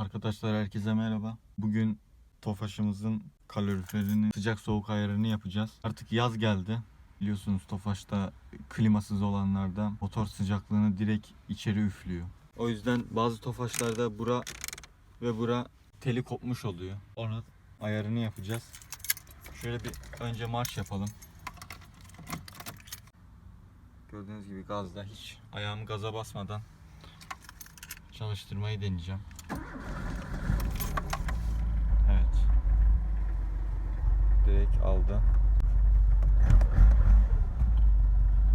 Arkadaşlar herkese merhaba. Bugün Tofaş'ımızın kaloriferini sıcak soğuk ayarını yapacağız. Artık yaz geldi. Biliyorsunuz Tofaş'ta klimasız olanlarda motor sıcaklığını direkt içeri üflüyor. O yüzden bazı Tofaş'larda bura ve bura teli kopmuş oluyor. Onun ayarını yapacağız. Şöyle bir önce marş yapalım. Gördüğünüz gibi gazda hiç ayağımı gaza basmadan çalıştırmayı deneyeceğim. Evet. Direkt aldı.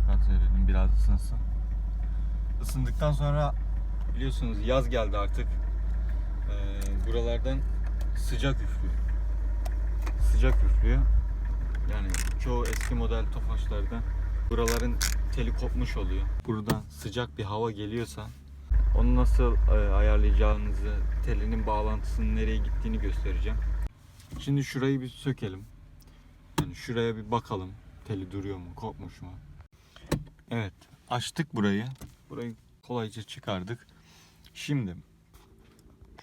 Gaz verelim biraz ısınsın. Isındıktan sonra biliyorsunuz yaz geldi artık. Ee, buralardan sıcak üflüyor. Sıcak üflüyor. Yani çoğu eski model Tofaşlarda buraların teli kopmuş oluyor. Buradan sıcak bir hava geliyorsa onu nasıl e, ayarlayacağınızı, telinin bağlantısının nereye gittiğini göstereceğim. Şimdi şurayı bir sökelim. Yani şuraya bir bakalım. Teli duruyor mu, kopmuş mu? Evet, açtık burayı. Burayı kolayca çıkardık. Şimdi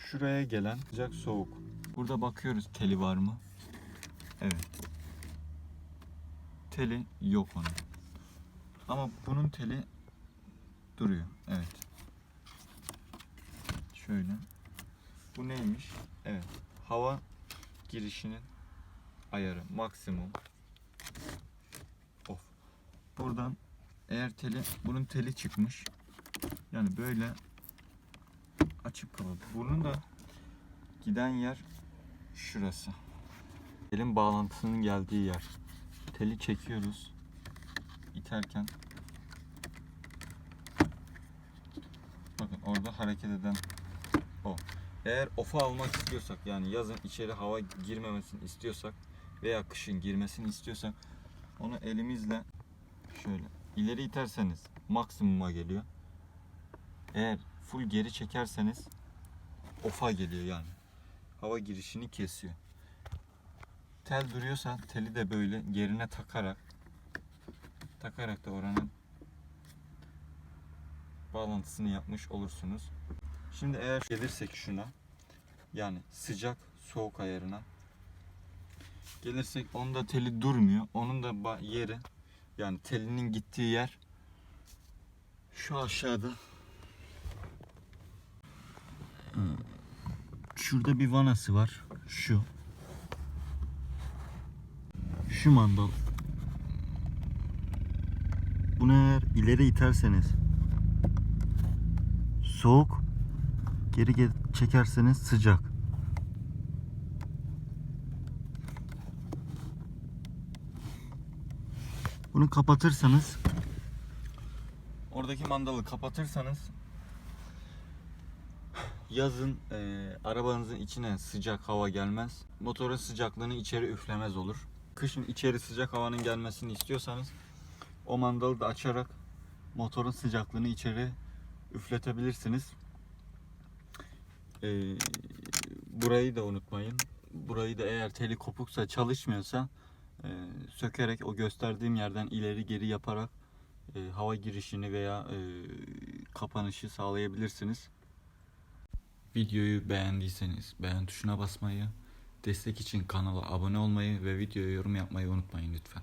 şuraya gelen sıcak soğuk. Burada bakıyoruz teli var mı? Evet. Teli yok onun. Ama bunun teli duruyor. Evet. Şöyle. Bu neymiş? Evet. Hava girişinin ayarı maksimum. Of. Buradan eğer teli bunun teli çıkmış. Yani böyle açıp kapalı. Bunun da giden yer şurası. Telin bağlantısının geldiği yer. Teli çekiyoruz. İterken Bakın orada hareket eden o. Eğer off'a almak istiyorsak yani yazın içeri hava girmemesini istiyorsak veya kışın girmesini istiyorsak onu elimizle şöyle ileri iterseniz maksimuma geliyor. Eğer full geri çekerseniz off'a geliyor yani. Hava girişini kesiyor. Tel duruyorsa teli de böyle yerine takarak takarak da oranın bağlantısını yapmış olursunuz. Şimdi eğer gelirsek şuna yani sıcak soğuk ayarına gelirsek onda teli durmuyor. Onun da yeri yani telinin gittiği yer şu aşağıda. Şurada bir vanası var. Şu. Şu mandal. Bunu eğer ileri iterseniz soğuk geri ge- çekerseniz sıcak. Bunu kapatırsanız oradaki mandalı kapatırsanız yazın e, arabanızın içine sıcak hava gelmez. Motorun sıcaklığını içeri üflemez olur. Kışın içeri sıcak havanın gelmesini istiyorsanız o mandalı da açarak motorun sıcaklığını içeri üfletebilirsiniz. Ee, burayı da unutmayın. Burayı da eğer teli kopuksa çalışmıyorsa e, sökerek o gösterdiğim yerden ileri geri yaparak e, hava girişini veya e, kapanışı sağlayabilirsiniz. Videoyu beğendiyseniz beğen tuşuna basmayı, destek için kanala abone olmayı ve videoya yorum yapmayı unutmayın lütfen.